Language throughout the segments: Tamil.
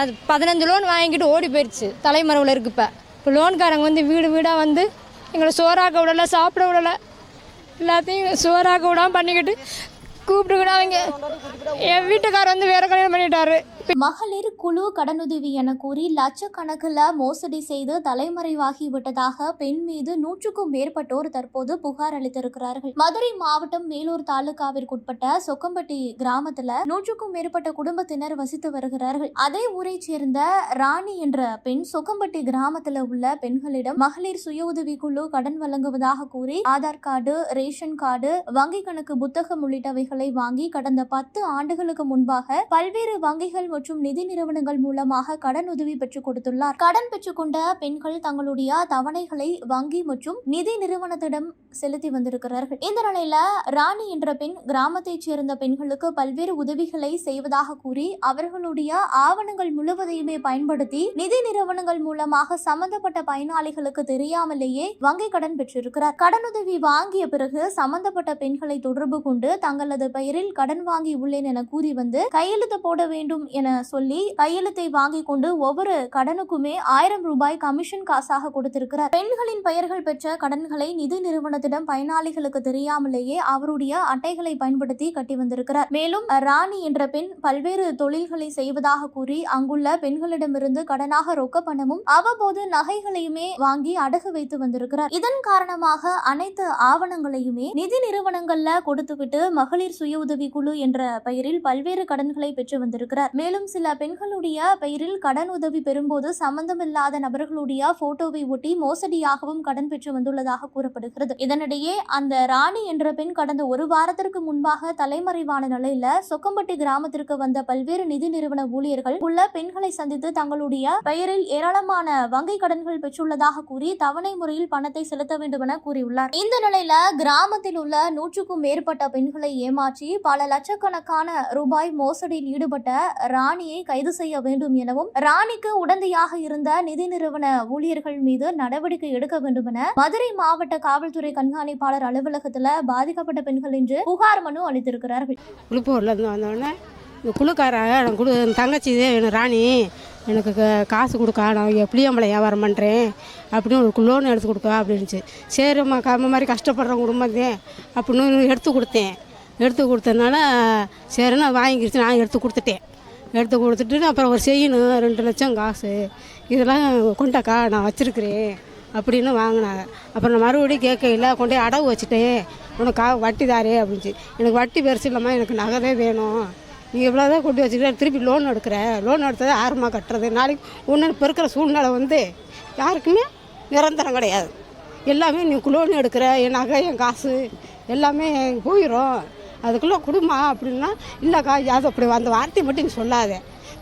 அது பதினஞ்சு லோன் வாங்கிட்டு ஓடி போயிடுச்சு தலைமறைவில் இருக்கு இப்போ இப்போ லோன்காரங்க வந்து வீடு வீடாக வந்து எங்களை சோறாக்க விடலை சாப்பிட விடலை. எல்லாத்தையும் சோறாக்க விடாம பண்ணிக்கிட்டு கூப்பிட்டு அவங்க என் வீட்டுக்காரர் வந்து வேற கல்யாணம் பண்ணிட்டாரு. மகளிர் குழு கடனுதவி என கூறி லட்சக்கணக்கில் மோசடி செய்து தலைமறைவாகி விட்டதாக பெண் மீது நூற்றுக்கும் மேற்பட்டோர் தற்போது புகார் அளித்திருக்கிறார்கள். மதுரை மாவட்டம் மேலூர் தாலுகாவிற்குட்பட்ட சொக்கம்பட்டி கிராமத்துல நூற்றுக்கும் மேற்பட்ட குடும்பத்தினர் வசித்து வருகிறார்கள். அதே ஊரைச் சேர்ந்த ராணி என்ற பெண் சொக்கம்பட்டி கிராமத்துல உள்ள பெண்களிடம் மகளிர் சுய உதவி குழு கடன் வழங்குவதாக கூறி ஆதார் கார்டு ரேஷன் கார்டு வங்கி கணக்கு புத்தகம் உள்ளிட்டவைகளை வாங்கி கடந்த பத்து ஆண்டுகளுக்கு முன்பாக பல்வேறு வங்கிகள் மற்றும் நிதி நிறுவனங்கள் மூலமாக கடன் உதவி பெற்றுக் கொடுத்துள்ளார். கடன் பெற்றுக்கொண்ட பெண்கள் தங்களுடைய தவணைகளை வங்கி மற்றும் நிதி நிறுவனத்திடம் செலுத்தி வந்திருக்கிறார்கள். இந்த நிலையில ராணி என்ற பெண் கிராமத்தைச் சேர்ந்த பெண்களுக்கு பல்வேறு உதவிகளை செய்வதாக கூறி அவர்களுடைய ஆவணங்கள் முழுவதையுமே பயன்படுத்தி நிதி நிறுவனங்கள் மூலமாக சம்பந்தப்பட்ட பயனாளிகளுக்கு தெரியாமலேயே வங்கி கடன் பெற்றிருக்கிறார். கடனுதவி வாங்கிய பிறகு சம்பந்தப்பட்ட பெண்களை தொடர்பு கொண்டு தங்களது பெயரில் கடன் வாங்கி உள்ளேன் என கூறி வந்து கையெழுத்து போட வேண்டும் என சொல்லி கையெழுத்தை வாங்கி கொண்டு ஒவ்வொரு கடனுக்குமே ஆயிரம் ரூபாய் கமிஷன் காசாக கொடுத்திருக்கிறார். பெண்களின் பெயர்கள் பெற்ற கடன்களை நிதி நிறுவனத்திடம் பயனாளிகளுக்கு தெரியாமலேயே அவருடைய அட்டைகளை பயன்படுத்தி கட்டி வந்திருக்கிறார். மேலும் ராணி என்ற பெண் பல்வேறு தொழில்களை செய்வதாக கூறி அங்குள்ள பெண்களிடமிருந்து கடனாக ரொக்க பணமும் அவ்வப்போது நகைகளையுமே வாங்கி அடகு வைத்து வந்திருக்கிறார். இதன் காரணமாக அனைத்து ஆவணங்களையுமே நிதி நிறுவனங்கள்ல கொடுத்துவிட்டு மகளிர் சுய உதவி குழு என்ற பெயரில் பல்வேறு கடன்களை பெற்று வந்திருக்கிறார். மேலும் சில பெண்களுடைய பெயரில் கடன் உதவி பெறும்போது சம்பந்தமில்லாத நபர்களுடைய போட்டோவை ஒட்டி மோசடியாகவும் கடன் பெற்று வந்துள்ளதாக கூறப்படுகிறது. இதனிடையே அந்த ராணி என்ற பெண் கடந்த ஒரு வாரத்திற்கு முன்பாக தலைமறைவான நிலையில சொக்கம்பட்டி கிராமத்திற்கு வந்த பல்வேறு நிதி நிறுவன ஊழியர்கள் உள்ள பெண்களை சந்தித்து தங்களுடைய பெயரில் ஏராளமான வங்கி கடன்கள் பெற்றுள்ளதாக கூறி தவணை முறையில் பணத்தை செலுத்த வேண்டும் என கூறியுள்ளார். இந்த நிலையில கிராமத்தில் உள்ள நூற்றுக்கும் மேற்பட்ட பெண்களை ஏமாற்றி பல லட்சக்கணக்கான ரூபாய் மோசடியில் ஈடுபட்ட ராணியை கைது செய்ய வேண்டும் எனவும் ராணிக்கு உடந்தையாக இருந்த நிதி நிறுவன ஊழியர்கள் மீது நடவடிக்கை எடுக்க வேண்டும் என மதுரை மாவட்ட காவல்துறை கண்காணிப்பாளர் அலுவலகத்தில் பாதிக்கப்பட்ட பெண்கள் இன்று புகார் மனு அளித்திருக்கிறார்கள். குளிப்பூர்லேருந்து வந்தோடனே இந்த குழுக்கார எனக்கு குழு என் தங்கச்சி இது ராணி எனக்கு க- காசு கொடுக்கா நான் புளியம்பளை வியாபாரம் பண்ணுறேன் அப்படின்னு ஒரு லோன் எடுத்து கொடுக்கா அப்படின்னுச்சு. சரிம்மா கம்ம மாதிரி கஷ்டப்படுற குடும்பத்தே அப்படின்னு எடுத்து கொடுத்தேன். எடுத்து கொடுத்ததுனால சரி நான் வாங்கிக்கிடுச்சு நான் எடுத்து கொடுத்துட்டேன். எடுத்து கொடுத்துட்டு அப்புறம் ஒரு செய்யணும். ரெண்டு லட்சம் காசு. இதெல்லாம் கொண்டாக்கா நான் வச்சுருக்கிறேன் அப்படின்னு வாங்கினாங்க. அப்புறம் நான் மறுபடியும் கேட்கல கொண்டு அடவு வச்சுட்டேன் உனக்கு கா- வட்டி தாரே அப்படின்ச்சு எனக்கு வட்டி பெருசு இல்லைம்மா. எனக்கு நகரே வேணும். நீ இவ்வளோதான் கொண்டு வச்சுக்கிட்ட திருப்பி லோன் எடுக்கிற. லோன் எடுத்தது ஆறுமா கட்டுறது. நாளைக்கு ஒன்று இப்போ இருக்கிற சூழ்நிலை வந்து யாருக்குமே நிரந்தரம் கிடையாது. எல்லாமே நீ லோன் எடுக்கிற. என் நகை என் காசு எல்லாமே போயிடும் அதுக்குள்ளே குடும்பம் அப்படின்னா இல்லைக்கா அது அப்படி அந்த வார்த்தையை மட்டும் நீ சொல்லாத.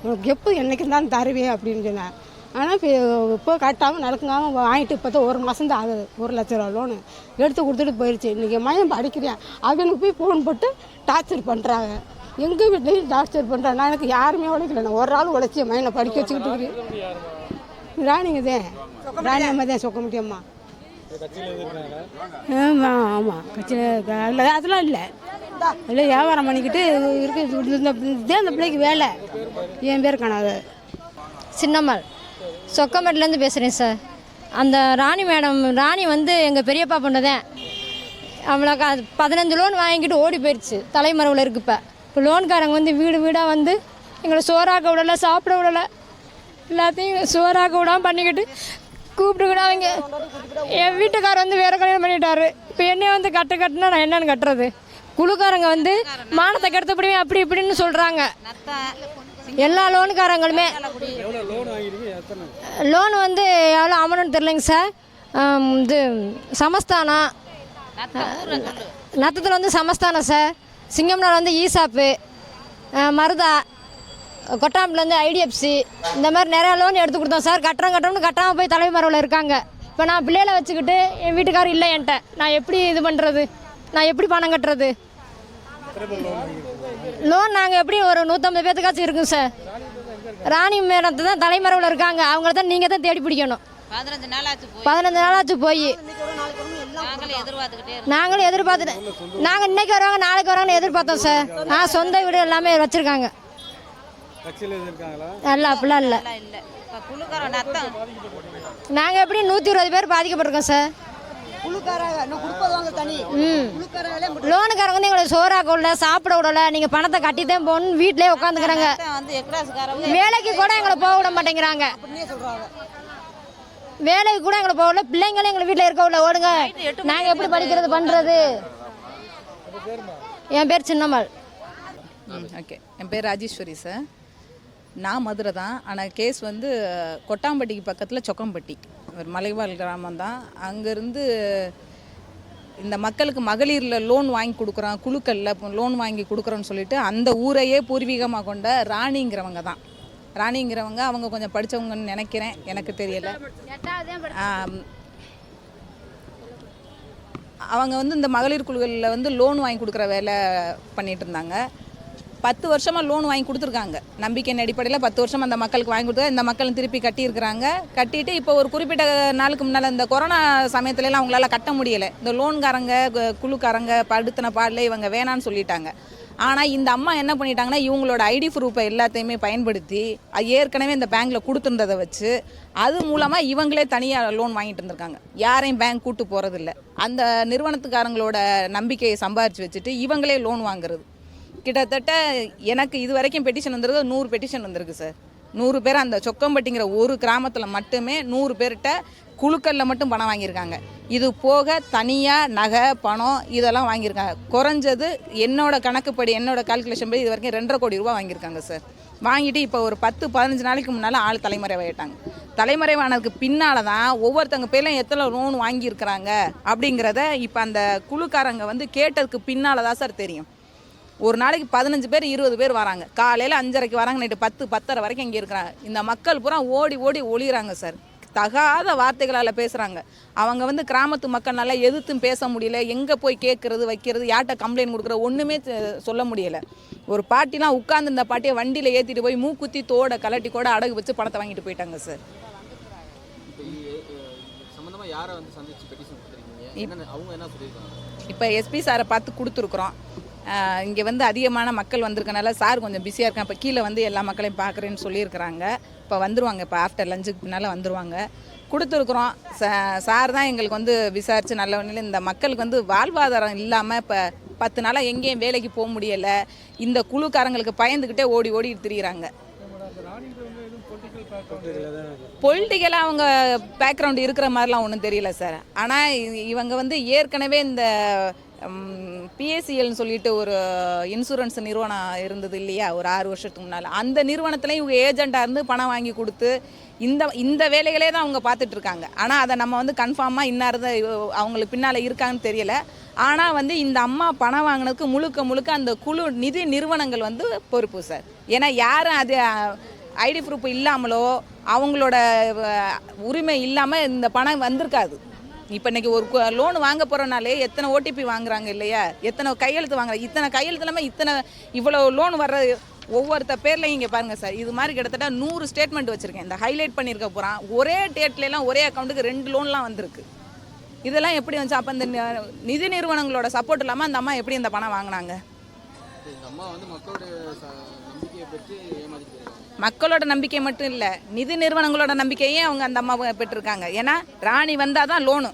உனக்கு எப்போ என்னைக்கு இருந்தாலும் தருவேன் அப்படின்னு சொன்னேன் ஆனால் இப்போ இப்போ கட்டாமல் நடக்குங்காமல் வாங்கிட்டு இப்போ தான் ஒரு மாதம் தான் ஆகுது. ஒரு லட்ச ரூபா லோனு எடுத்து கொடுத்துட்டு போயிடுச்சு இன்றைக்கி மயம் படிக்கிறேன். அவனுக்கு போய் ஃபோன் போட்டு டார்ச்சர் பண்ணுறாங்க எங்கள் வீட்லேயும் டார்ச்சர் பண்ணுறாங்க நான் எனக்கு யாருமே உழைக்கல. நான் ஒரு ஆள் உழைச்சி மயனை படிக்க வச்சுக்கிட்டு இருக்கிறேன் ராணிங்க தான் ராணி அம்மா. தான் சொக்க முடியும்மா ஆமாம் ஆமாம் கட்சியில் அதெல்லாம் இல்லை. இல்லை வியாபாரம் பண்ணிக்கிட்டு இருக்கு. இந்த இதே அந்த பிள்ளைக்கு வேலை. என் பேர் காணாத சின்னம்மாள். சொக்கம்பட்டிலேருந்து பேசுகிறேன் சார். அந்த ராணி மேடம் ராணி வந்து எங்கள் பெரியப்பா பொண்ணுதான் அவளுக்கு அது பதினஞ்சு லோன் வாங்கிட்டு ஓடி போயிடுச்சு தலைமறைவில் இருக்கு இப்போ. இப்போ லோன்காரங்க வந்து வீடு வீடாக வந்து எங்களை சோறாக்க விடலை சாப்பிட விடலை. எல்லாத்தையும் சோறாக்க விடாம பண்ணிக்கிட்டு கூப்பிட்டு கூட அவங்க என் வீட்டுக்காரர் வந்து வேற கல்யாணம் பண்ணிட்டாரு. இப்போ என்னைய வந்து கட்டு கட்டுனா நான் என்னன்னு கட்டுறது? குழுக்காரங்க வந்து மானத்தை கெடுத்தபடியே அப்படி இப்படின்னு சொல்கிறாங்க எல்லா லோனுக்காரங்களுமே லோன் வந்து எவ்வளோ அமௌண்ட் தெரிலங்க சார். இது சமஸ்தானம். நத்தத்தில் வந்து சமஸ்தானம் சார். சிங்கம்னார் வந்து ஈசாப்பு மருதா கொட்டாம்பில் வந்து ஐடிஎஃப்சி இந்த மாதிரி நிறையா லோன் எடுத்து கொடுத்தோம் சார். கட்டுறோம் கட்டுறோம்னு கட்டாமல் போய் தலைமறைவில் இருக்காங்க. இப்போ நான் பிள்ளைகளை வச்சுக்கிட்டு என் வீட்டுக்காரர் இல்லை என்கிட்ட. நான் எப்படி இது பண்ணுறது நான் எப்படி பணம் கட்டுறது? லோன் நாங்கள் எப்படி ஒரு நூற்றம்பது பேத்துக்காச்சும் இருக்குங்க சார் ராணி மேடத்து தான் தலைமறைவில் இருக்காங்க. அவங்கள தான் நீங்கள் தான் தேடி பிடிக்கணும். பதினஞ்சு நாளாச்சு போய். நாங்களும் எதிர்பார்த்துட்டு நாங்கள் இன்னைக்கு வருவாங்க நாளைக்கு வருவாங்கன்னு எதிர்பார்த்தோம் சார் நான் சொந்த வீடு எல்லாமே வச்சுருக்காங்க. அல்ல அப்படிலாம் இல்லை. நாங்கள் எப்படி நூற்றி இருபது பேர் பாதிக்கப்பட்டிருக்கோம் சார் லோனுக்காரங்க வந்து எங்களை சோறாக்க விடல சாப்பிட விடல. நீங்கள் பணத்தை கட்டித்தான் போகணும் வீட்டிலே உட்காந்துக்கிறாங்க. வேலைக்கு கூட எங்களை போக விட மாட்டேங்கிறாங்க. வேலைக்கு கூட எங்களை போக விடல. பிள்ளைங்களும் எங்களை வீட்டில் இருக்க விடல. ஓடுங்க. நாங்கள் எப்படி படிக்கிறது பண்ணுறது என் பேர் சின்னம்மாள். ம் ஓகே. என் பேர் ராஜேஸ்வரி சார். நான் மதுரை தான் ஆனால் கேஸ் வந்து கொட்டாம்பட்டிக்கு பக்கத்தில் சொக்கம்பட்டி. ஒரு மலைவாழ் கிராமம் தான் அங்கேருந்து இந்த மக்களுக்கு மகளிரில் லோன் வாங்கி கொடுக்குறோம் குழுக்களில் லோன் வாங்கி கொடுக்குறோன்னு சொல்லிட்டு அந்த ஊரையே பூர்வீகமாக கொண்ட ராணிங்கிறவங்க தான். ராணிங்கிறவங்க அவங்க கொஞ்சம் படித்தவங்கன்னு நினைக்கிறேன். எனக்கு தெரியல. அவங்க வந்து இந்த மகளிர் குழுக்களில் வந்து லோன் வாங்கி கொடுக்குற வேலை பண்ணிகிட்டு இருந்தாங்க. பத்து வருஷமாக லோன் வாங்கி கொடுத்துருக்காங்க. நம்பிக்கையின் அடிப்படையில் பத்து வருஷம் அந்த மக்களுக்கு வாங்கி கொடுத்தா இந்த மக்களும் திருப்பி கட்டியிருக்கிறாங்க. கட்டிட்டு இப்போ ஒரு குறிப்பிட்ட நாளுக்கு முன்னால் இந்த கொரோனா சமயத்துலலாம் அவங்களால கட்ட முடியலை. இந்த லோன்காரங்க குழுக்காரங்க படுத்தின பாடல இவங்க வேணான்னு சொல்லிட்டாங்க. ஆனால் இந்த அம்மா என்ன பண்ணிட்டாங்கன்னா இவங்களோட ஐடி ப்ரூஃபை எல்லாத்தையுமே பயன்படுத்தி ஏற்கனவே இந்த பேங்க்கில் கொடுத்துருந்ததை வச்சு அது மூலமாக இவங்களே தனியாக லோன் வாங்கிட்டு இருந்திருக்காங்க யாரையும் பேங்க் கூட்டு போகிறதில்ல அந்த நிறுவனத்துக்காரங்களோட நம்பிக்கையை சம்பாரித்து வச்சுட்டு இவங்களே லோன் வாங்குறது. கிட்டத்தட்ட எனக்கு இது வரைக்கும் பெட்டிஷன் வந்திருக்கு நூறு பெட்டிஷன் வந்திருக்கு சார் நூறு பேர் அந்த சொக்கம்பட்டிங்கிற ஒரு கிராமத்தில் மட்டுமே நூறு பேர்கிட்ட குழுக்களில் மட்டும் பணம் வாங்கியிருக்காங்க. இது போக தனியாக நகை பணம் இதெல்லாம் வாங்கியிருக்காங்க. குறைஞ்சது என்னோட கணக்குப்படி என்னோட கால்குலேஷன் படி இது வரைக்கும் ரெண்டரை கோடி ரூபா வாங்கியிருக்காங்க சார் வாங்கிட்டு இப்போ ஒரு பத்து பதினஞ்சு நாளைக்கு முன்னால் ஆள் தலைமறைவாயிட்டாங்க. தலைமறைவானதுக்கு பின்னால் தான் ஒவ்வொருத்தங்க பேர்லையும் எத்தனை லோன் வாங்கியிருக்கிறாங்க அப்படிங்கிறத இப்போ அந்த குழுக்காரங்க வந்து கேட்டதுக்கு பின்னால் தான் சார் தெரியும். ஒரு நாளைக்கு பதினஞ்சு பேர் இருபது பேர் வராங்க. காலையில் அஞ்சரைக்கு வராங்க நைட்டு பத்து பத்தரை வரைக்கும் இங்கே இருக்கிறாங்க. இந்த மக்கள் பூரா ஓடி ஓடி ஒளிகிறாங்க சார். தகாத வார்த்தைகளால் பேசுகிறாங்க அவங்க வந்து கிராமத்து மக்கள்னால எதிர்த்தும் பேச முடியல எங்கே போய் கேட்குறது வைக்கிறது யார்கிட்ட கம்ப்ளைண்ட் கொடுக்குறது ஒன்றுமே சொல்ல முடியல. ஒரு பாட்டிலாம் உட்கார்ந்து இந்த பாட்டியை வண்டியில் ஏற்றிட்டு போய் மூக்குத்தி தோட கலட்டி கூட அடகு வச்சு பணத்தை வாங்கிட்டு போயிட்டாங்க சார். இப்போ எஸ்பி சாரை பார்த்து கொடுத்துருக்குறோம். இங்கே வந்து அதிகமான மக்கள் வந்திருக்கனால சார் கொஞ்சம் பிஸியாக இருக்கேன் இப்போ கீழே வந்து எல்லா மக்களையும் பார்க்குறேன்னு சொல்லியிருக்கிறாங்க. இப்போ வந்துருவாங்க. இப்போ ஆஃப்டர் லஞ்சுக்கு பின்னால் வந்துருவாங்க. கொடுத்துருக்குறோம். சா சார் தான் எங்களுக்கு வந்து விசாரித்து நல்ல வழியில் இந்த மக்களுக்கு வந்து வாழ்வாதாரம் இல்லாமல் இப்போ பத்து நாளாக எங்கேயும் வேலைக்கு போக முடியலை. இந்த குழுக்காரங்களுக்கு பயந்துக்கிட்டே ஓடி ஓடி திரியிறாங்க. பொலிட்டிக்கலாக அவங்க பேக்ரவுண்ட் இருக்கிற மாதிரிலாம் ஒன்றும் தெரியல சார். ஆனால் இவங்க வந்து ஏற்கனவே இந்த பிஎஸ்சிஎல்னு சொல்லிட்டு ஒரு இன்சூரன்ஸ் நிறுவனம் இருந்தது இல்லையா? ஒரு ஆறு வருஷத்துக்கு முன்னால். அந்த நிறுவனத்துலேயும் இவங்க ஏஜெண்ட்டாக இருந்து பணம் வாங்கி கொடுத்து இந்த இந்த வேலைகளே தான் அவங்க பார்த்துட்டு இருக்காங்க. ஆனால் அதை நம்ம வந்து கன்ஃபார்மாக இன்னார் தான் அவங்களுக்கு பின்னால் இருக்காங்கன்னு தெரியல. ஆனால் வந்து இந்த அம்மா பணம் வாங்கினதுக்கு முழுக்க முழுக்க அந்த குழு நிதி நிறுவனங்கள் வந்து பொறுப்பு சார் ஏன்னா யாரும் அது ஐடி ப்ரூஃப் இல்லாமலோ அவங்களோட உரிமை இல்லாமல் இந்த பணம் வந்திருக்காது. இப்போ இன்னைக்கு ஒரு லோன் வாங்க போகிறனாலே எத்தனை ஓடிபி வாங்குறாங்க இல்லையா? எத்தனை கையெழுத்து வாங்குறாங்க? இத்தனை கையெழுத்து இல்லாமல் இத்தனை இவ்வளோ லோன் வர்ற ஒவ்வொருத்த பேர்லையும் இங்கே பாருங்கள் சார். இது மாதிரி கிட்டத்தட்ட நூறு ஸ்டேட்மெண்ட் வச்சுருக்கேன். இந்த ஹைலைட் பண்ணியிருக்க போகிறான் ஒரே டேட்லாம் ஒரே அக்கௌண்ட்டுக்கு ரெண்டு லோன்லாம் வந்திருக்கு. இதெல்லாம் எப்படி வந்துச்சு? அப்போ இந்த நிதி நிறுவனங்களோட சப்போர்ட் இல்லாமல் அந்த அம்மா எப்படி இந்த பணம் வாங்கினாங்க? நம்பிக்கையை மக்களோட நம்பிக்கை மட்டும் இல்லை நிதி நிறுவனங்களோட நம்பிக்கையும் அவங்க அந்த அம்மா பெற்றிருக்காங்க. ஏன்னா ராணி வந்தால் தான் லோனு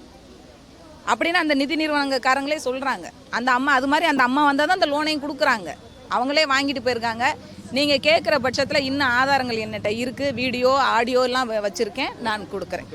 அப்படின்னு அந்த நிதி நிறுவனக்காரங்களே சொல்கிறாங்க அந்த அம்மா அது மாதிரி அந்த அம்மா வந்தால் தான் அந்த லோனையும் கொடுக்குறாங்க. அவங்களே வாங்கிட்டு போயிருக்காங்க. நீங்கள் கேட்குற பட்சத்தில் இன்னும் ஆதாரங்கள் என்னட்ட இருக்குது வீடியோ ஆடியோ எல்லாம் வச்சுருக்கேன். நான் கொடுக்குறேன்.